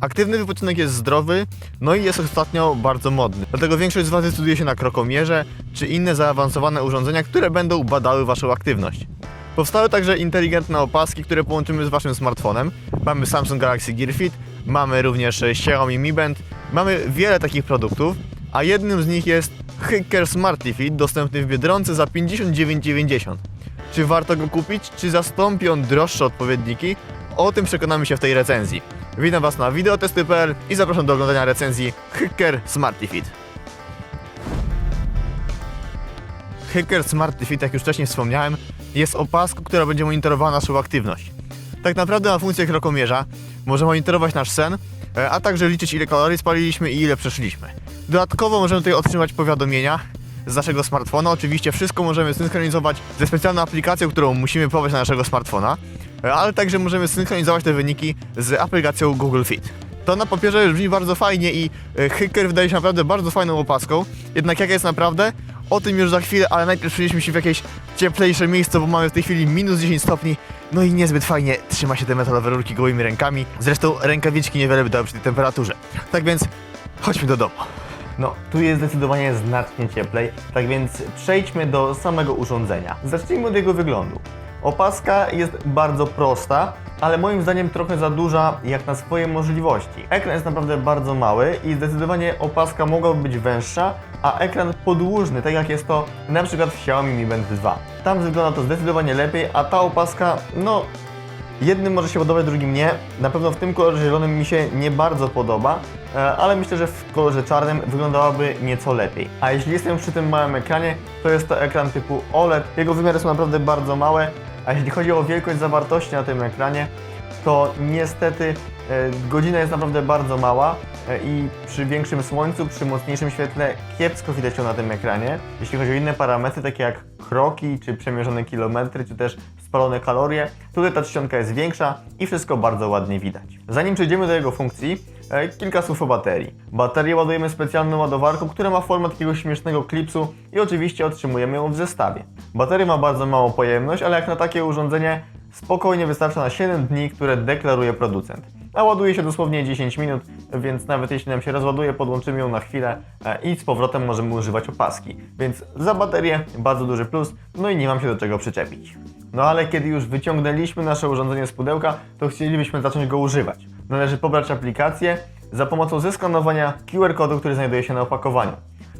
Aktywny wypoczynek jest zdrowy, no i jest ostatnio bardzo modny. Dlatego większość z Was decyduje się na krokomierze czy inne zaawansowane urządzenia, które będą badały Waszą aktywność. Powstały także inteligentne opaski, które połączymy z Waszym smartfonem. Mamy Samsung Galaxy Gear Fit, mamy również Xiaomi Mi Band, mamy wiele takich produktów, a jednym z nich jest Hicker Smarty Fit, dostępny w Biedronce za 59,90. Czy warto go kupić, czy zastąpi on droższe odpowiedniki? O tym przekonamy się w tej recenzji. Witam Was na wideotesty.pl i zapraszam do oglądania recenzji Hicker Smarty Fit. Smarty Fit, jak już wcześniej wspomniałem, jest opaską, która będzie monitorowała naszą aktywność. Tak naprawdę ma funkcję krokomierza, może monitorować nasz sen, e, a także liczyć ile kalorii spaliliśmy i ile przeszliśmy. Dodatkowo możemy tutaj otrzymać powiadomienia z naszego smartfona. Oczywiście wszystko możemy synchronizować ze specjalną aplikacją, którą musimy pobrać na naszego smartfona, ale także możemy synchronizować te wyniki z aplikacją Google Fit. To na papierze brzmi bardzo fajnie i e, Hicker wydaje się naprawdę bardzo fajną opaską. Jednak jaka jest naprawdę? O tym już za chwilę, ale najpierw przenieśmy się w jakieś cieplejsze miejsce, bo mamy w tej chwili minus 10 stopni. No i niezbyt fajnie trzyma się te metalowe rurki gołymi rękami. Zresztą rękawiczki niewiele by dały przy tej temperaturze. Tak więc chodźmy do domu. No, tu jest zdecydowanie znacznie cieplej, tak więc przejdźmy do samego urządzenia. Zacznijmy od jego wyglądu. Opaska jest bardzo prosta, ale moim zdaniem trochę za duża jak na swoje możliwości. Ekran jest naprawdę bardzo mały i zdecydowanie opaska mogłaby być węższa, a ekran podłużny, tak jak jest to na przykład w Xiaomi Mi Band 2. Tam wygląda to zdecydowanie lepiej, a ta opaska, no Jednym może się podobać, drugim nie. Na pewno w tym kolorze zielonym mi się nie bardzo podoba, e, ale myślę, że w kolorze czarnym wyglądałaby nieco lepiej. A jeśli jestem przy tym małym ekranie, to jest to ekran typu OLED. Jego wymiary są naprawdę bardzo małe, a jeśli chodzi o wielkość zawartości na tym ekranie, to niestety e, godzina jest naprawdę bardzo mała e, i przy większym słońcu, przy mocniejszym świetle kiepsko widać ją na tym ekranie. Jeśli chodzi o inne parametry, takie jak kroki, czy przemierzone kilometry, czy też spalone kalorie, tutaj ta czcionka jest większa i wszystko bardzo ładnie widać. Zanim przejdziemy do jego funkcji, e, kilka słów o baterii. Baterię ładujemy specjalną ładowarką, która ma formę takiego śmiesznego klipsu i oczywiście otrzymujemy ją w zestawie. Bateria ma bardzo małą pojemność, ale jak na takie urządzenie spokojnie wystarcza na 7 dni, które deklaruje producent. A ładuje się dosłownie 10 minut, więc nawet jeśli nam się rozładuje, podłączymy ją na chwilę e, i z powrotem możemy używać opaski. Więc za baterię bardzo duży plus, no i nie mam się do czego przyczepić. No ale kiedy już wyciągnęliśmy nasze urządzenie z pudełka, to chcielibyśmy zacząć go używać. Należy pobrać aplikację za pomocą zeskanowania QR-kodu, który znajduje się na opakowaniu.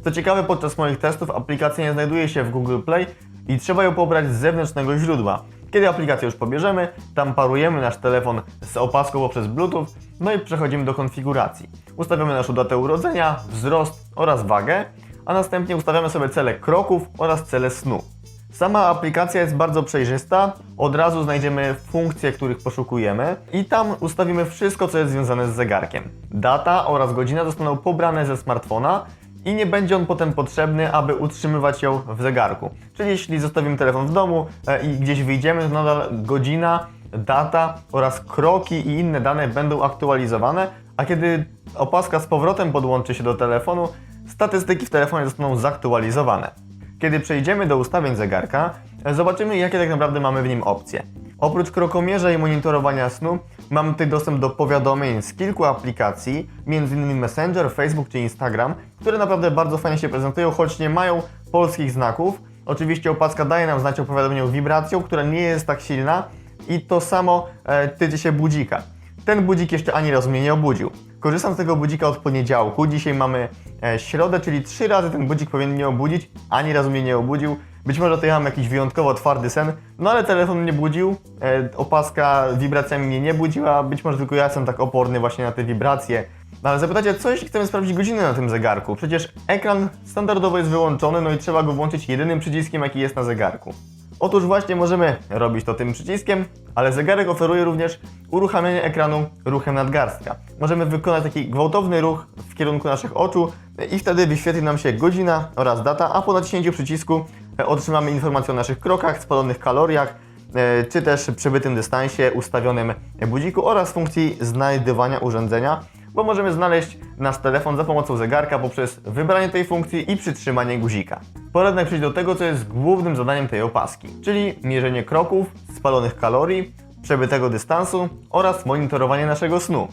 Co ciekawe, podczas moich testów aplikacja nie znajduje się w Google Play i trzeba ją pobrać z zewnętrznego źródła. Kiedy aplikację już pobierzemy, tam parujemy nasz telefon z opaską poprzez Bluetooth, no i przechodzimy do konfiguracji. Ustawiamy naszą datę urodzenia, wzrost oraz wagę, a następnie ustawiamy sobie cele kroków oraz cele snu. Sama aplikacja jest bardzo przejrzysta, od razu znajdziemy funkcje, których poszukujemy i tam ustawimy wszystko, co jest związane z zegarkiem. Data oraz godzina zostaną pobrane ze smartfona i nie będzie on potem potrzebny, aby utrzymywać ją w zegarku. Czyli jeśli zostawimy telefon w domu e, i gdzieś wyjdziemy, to nadal godzina, data oraz kroki i inne dane będą aktualizowane, a kiedy opaska z powrotem podłączy się do telefonu, statystyki w telefonie zostaną zaktualizowane. Kiedy przejdziemy do ustawień zegarka, zobaczymy jakie tak naprawdę mamy w nim opcje. Oprócz krokomierza i monitorowania snu, mamy tutaj dostęp do powiadomień z kilku aplikacji, m.in. Messenger, Facebook czy Instagram, które naprawdę bardzo fajnie się prezentują, choć nie mają polskich znaków. Oczywiście opaska daje nam znać o powiadomieniu wibracją, która nie jest tak silna i to samo e, tyczy się budzika. Ten budzik jeszcze ani razu mnie nie obudził. Korzystam z tego budzika od poniedziałku. Dzisiaj mamy e, środę, czyli trzy razy ten budzik powinien mnie obudzić. Ani razu mnie nie obudził. Być może to ja mam jakiś wyjątkowo twardy sen, no ale telefon mnie budził, e, opaska wibracjami mnie nie budziła, być może tylko ja jestem tak oporny właśnie na te wibracje. No ale zapytacie, co jeśli chcemy sprawdzić godzinę na tym zegarku? Przecież ekran standardowo jest wyłączony, no i trzeba go włączyć jedynym przyciskiem, jaki jest na zegarku. Otóż właśnie możemy robić to tym przyciskiem, ale zegarek oferuje również uruchamianie ekranu ruchem nadgarstka. Możemy wykonać taki gwałtowny ruch w kierunku naszych oczu i wtedy wyświetli nam się godzina oraz data, a po naciśnięciu przycisku e, otrzymamy informację o naszych krokach, spalonych kaloriach, e, czy też przebytym dystansie, ustawionym budziku oraz funkcji znajdywania urządzenia, bo możemy znaleźć nasz telefon za pomocą zegarka poprzez wybranie tej funkcji i przytrzymanie guzika. Pora jednak przejść do tego, co jest głównym zadaniem tej opaski, czyli mierzenie kroków, spalonych kalorii, przebytego dystansu oraz monitorowanie naszego snu.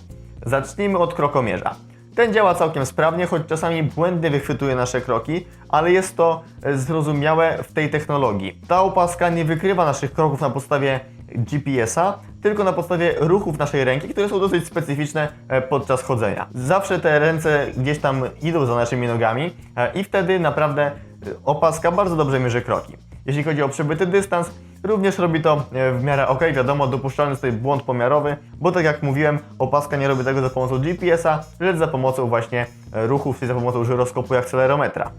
Zacznijmy od krokomierza. Ten działa całkiem sprawnie, choć czasami błędnie wychwytuje nasze kroki, ale jest to zrozumiałe w tej technologii. Ta opaska nie wykrywa naszych kroków na podstawie GPS-a, tylko na podstawie ruchów naszej ręki, które są dosyć specyficzne e, podczas chodzenia. Zawsze te ręce gdzieś tam idą za naszymi nogami e, i wtedy naprawdę e, opaska bardzo dobrze mierzy kroki. Jeśli chodzi o przebyty dystans, również robi to w miarę ok, wiadomo, dopuszczalny jest błąd pomiarowy, bo tak jak mówiłem, opaska nie robi tego za pomocą GPS-a, lecz za pomocą właśnie ruchów, czyli za pomocą żyroskopu i akcelerometra.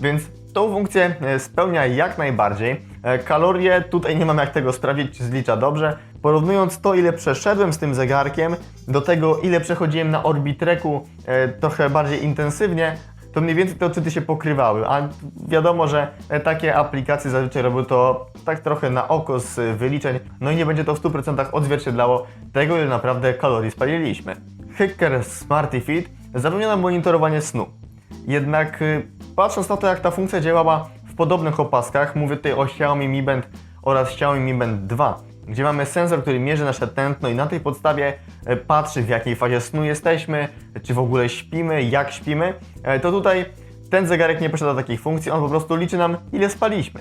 Więc tą funkcję spełnia jak najbardziej. E, Kalorie tutaj nie mam jak tego sprawdzić, czy zlicza dobrze. Porównując to, ile przeszedłem z tym zegarkiem, do tego, ile przechodziłem na Orbitreku e, trochę bardziej intensywnie, to mniej więcej te odczyty się pokrywały. A wiadomo, że e, takie aplikacje zazwyczaj robią to tak trochę na oko z wyliczeń, no i nie będzie to w 100% odzwierciedlało tego, ile naprawdę kalorii spaliliśmy. Hicker Smarty Fit zapewnia nam monitorowanie snu. Jednak y, patrząc na to, jak ta funkcja działała podobnych opaskach, mówię tutaj o Xiaomi Mi Band oraz Xiaomi Mi Band 2, gdzie mamy sensor, który mierzy nasze tętno i na tej podstawie e, patrzy, w jakiej fazie snu jesteśmy, czy w ogóle śpimy, jak śpimy, e, to tutaj ten zegarek nie posiada takich funkcji, on po prostu liczy nam, ile spaliśmy.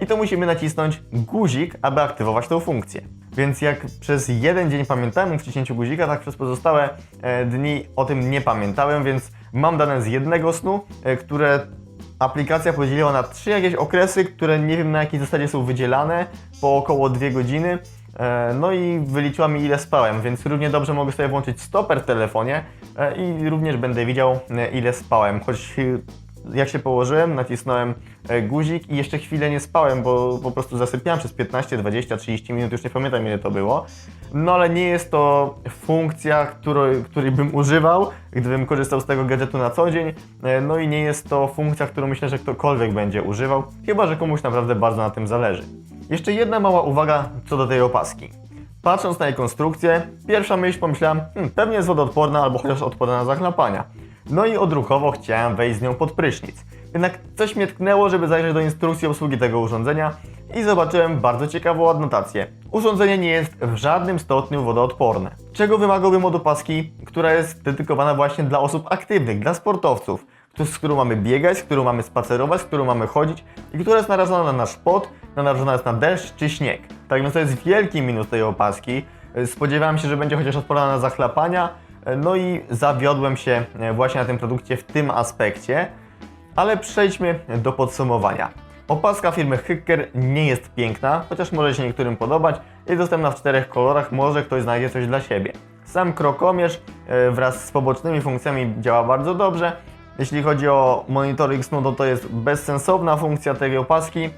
I to musimy nacisnąć guzik, aby aktywować tą funkcję. Więc jak przez jeden dzień pamiętałem o wciśnięciu guzika, tak przez pozostałe e, dni o tym nie pamiętałem, więc mam dane z jednego snu, które aplikacja podzieliła na trzy jakieś okresy, które nie wiem na jakiej zasadzie są wydzielane, po około 2 godziny. E, No i wyliczyła mi ile spałem, więc równie dobrze mogę sobie włączyć stoper w telefonie e, i również będę widział e, ile spałem. Choć jak się położyłem, nacisnąłem e, guzik i jeszcze chwilę nie spałem, bo po prostu zasypiałem przez 15, 20, 30 minut, już nie pamiętam ile to było. No ale nie jest to funkcja, której, której bym używał, gdybym korzystał z tego gadżetu na co dzień. E, No i nie jest to funkcja, którą myślę, że ktokolwiek będzie używał, chyba że komuś naprawdę bardzo na tym zależy. Jeszcze jedna mała uwaga co do tej opaski. Patrząc na jej konstrukcję, pierwsza myśl pomyślałem, hmm, pewnie jest wodoodporna albo chociaż odporna na zachlapania. No i odruchowo chciałem wejść z nią pod prysznic. Jednak coś mnie tknęło, żeby zajrzeć do instrukcji obsługi tego urządzenia i zobaczyłem bardzo ciekawą adnotację. Urządzenie nie jest w żadnym stopniu wodoodporne. Czego wymagałbym od opaski, która jest dedykowana właśnie dla osób aktywnych, dla sportowców, z którą mamy biegać, z którą mamy spacerować, z którą mamy chodzić i która jest narażona na nasz pot, narażona jest na deszcz czy śnieg. Tak więc to jest wielki minus tej opaski. Spodziewałem się, że będzie chociaż odporna na zachlapania, no i zawiodłem się e, właśnie na tym produkcie w tym aspekcie. Ale przejdźmy do podsumowania. Opaska firmy Hykker nie jest piękna, chociaż może się niektórym podobać. Jest dostępna w czterech kolorach, może ktoś znajdzie coś dla siebie. Sam krokomierz e, wraz z pobocznymi funkcjami działa bardzo dobrze. Jeśli chodzi o monitoring snu, to jest bezsensowna funkcja tej opaski.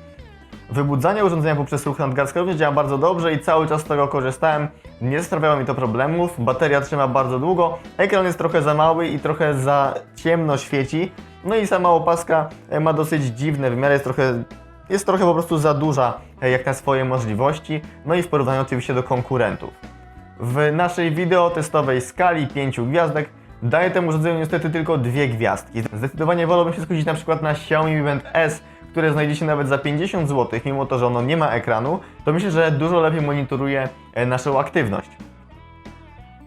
Wybudzanie urządzenia poprzez ruch nadgarstka również działa bardzo dobrze i cały czas z tego korzystałem. Nie sprawiało mi to problemów, bateria trzyma bardzo długo, ekran jest trochę za mały i trochę za ciemno świeci. No i sama opaska e, ma dosyć dziwne wymiary, jest trochę, jest trochę po prostu za duża e, jak na swoje możliwości. No i w porównaniu oczywiście do konkurentów. W naszej wideo testowej skali 5 gwiazdek daję temu urządzeniu niestety tylko dwie gwiazdki. Zdecydowanie wolałbym się skusić na przykład na Xiaomi Mi Band S, które znajdzie się nawet za 50 zł, mimo to, że ono nie ma ekranu, to myślę, że dużo lepiej monitoruje e, naszą aktywność.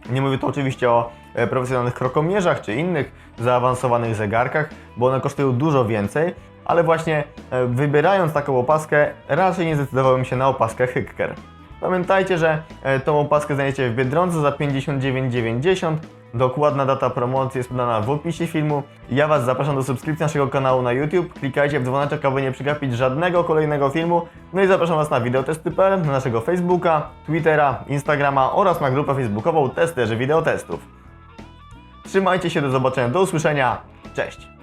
Nie mówię tu oczywiście o e, profesjonalnych krokomierzach czy innych zaawansowanych zegarkach, bo one kosztują dużo więcej, ale właśnie e, wybierając taką opaskę, raczej nie zdecydowałem się na opaskę Hykker. Pamiętajcie, że tą opaskę znajdziecie w Biedronce za 59,90. Dokładna data promocji jest podana w opisie filmu. Ja Was zapraszam do subskrypcji naszego kanału na YouTube. Klikajcie w dzwoneczek, aby nie przegapić żadnego kolejnego filmu. No i zapraszam Was na wideotesty.pl, na naszego Facebooka, Twittera, Instagrama oraz na grupę facebookową Testerzy Wideotestów. Trzymajcie się, do zobaczenia, do usłyszenia. Cześć!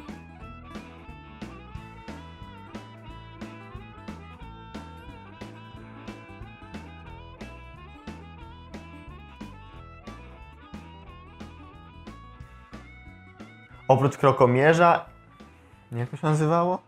Oprócz krokomierza, jak to się nazywało?